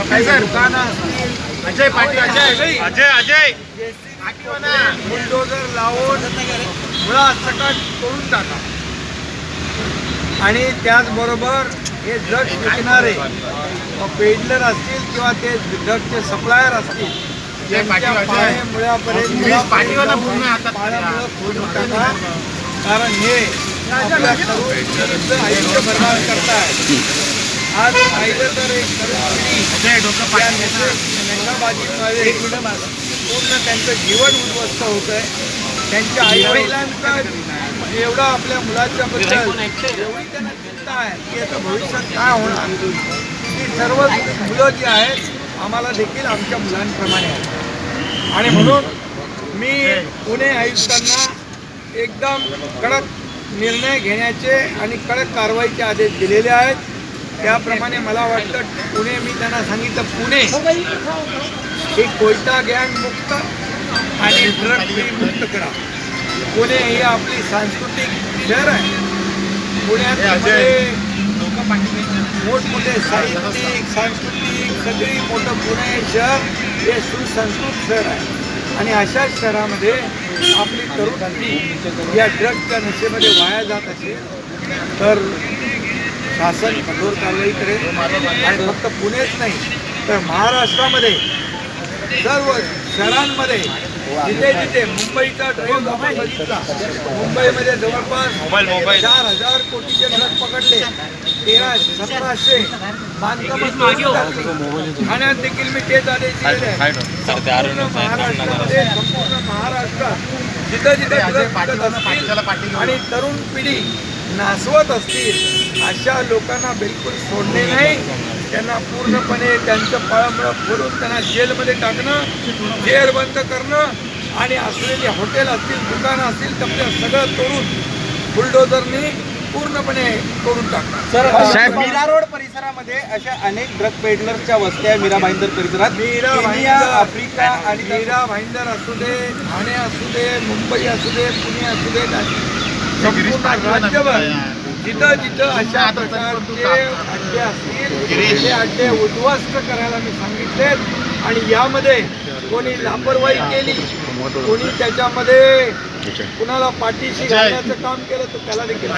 दुकानं असतील अजय पाटील अजय. अजय अजय बुलडोजर लावून मुळात सकट तोडून टाका. आणि त्याचबरोबर हे ड्रग्ज विकणारे पेडलर असतील किंवा ते ड्रगचे सप्लायर असतील कारण हे आपल्या पिढीचं आयुष्य बर्बाद करताय आज पाहिलं तर एक नशाबाजीमध्ये पूर्ण त्यांचं जीवन उद्ध्वस्त होत आहे त्यांच्या आई वडिलांचा एवढा आपल्या मुलाच्या बद्दल एवढी त्यांना चिंता आहे की याचं भविष्यात काय होणार? ती सर्व मुलं जी आहेत आम्हाला देखील आमच्या मुलांप्रमाणे आहेत. आणि म्हणून मी पुणे आयुक्तांना एकदम कडक निर्णय घेण्याचे आणि कडक कारवाईचे आदेश दिलेले आहेत. त्याप्रमाणे मला वाटतं पुणे मी त्यांना सांगितलं पुणे हे कोयता गँग मुक्त आणि ड्रग फ्री मुक्त करा. पुणे ही आपली सांस्कृतिक शहर आहे. पुण्यात मोठमोठे साहित्यिक सांस्कृतिक सगळी मोठं पुणे शहर हे सुसंस्कृत शहर आहे. आणि अशाच शहरामध्ये आपली तरुण या ड्रगच्या नशेमध्ये वाया जात असेल तर शासन कठोर कारवाई करेल आणि फक्त पुणेच नाही तर महाराष्ट्रामध्ये सर्व शहरांमध्ये जिथे जिथे मुंबईचा आपण बघितला मुंबईमध्ये जवळपास मोबाईल, मोबाईल. चार हजार कोटीचे ट्रक पकडले तेरा सतराशे बांधकामात टाकली. ठाण्यात देखील मी तेच आदेश दिलेले संपूर्ण महाराष्ट्रामध्ये संपूर्ण महाराष्ट्रात जिथं जिथे आणि तरुण पिढी नासवत असतील अशा लोकांना बिलकुल सोडणे नाही. त्यांना पूर्णपणे त्यांचं पळामुळं फोडून त्यांना जेलमध्ये टाकणं जेल बंद करणं आणि असलेले हॉटेल असतील दुकानं असतील त्यातलं सगळं तोडून बुलडोजरनी पूर्णपणे तोडून टाकणं साहेब मीरा रोड परिसरामध्ये अशा अनेक ड्रग पेडलरच्या वस्त्या मीरा भाईंदर परिसरात. मीरा भाईंदर आफ्रिका आणि मीरा भाईंदर असू दे ठाणे असू दे मुंबई असू दे पुणे असू दे संपूर्ण राज्यभर जिथं जिथं अशा प्रकारचे अड्डे असतील ते अड्डे उद्ध्वस्त करायला मी सांगितलेत. आणि यामध्ये कोणी लापरवाही केली कोणी त्याच्यामध्ये कुणाला पाठीशी घालण्याचं काम केलं तर त्याला देखील.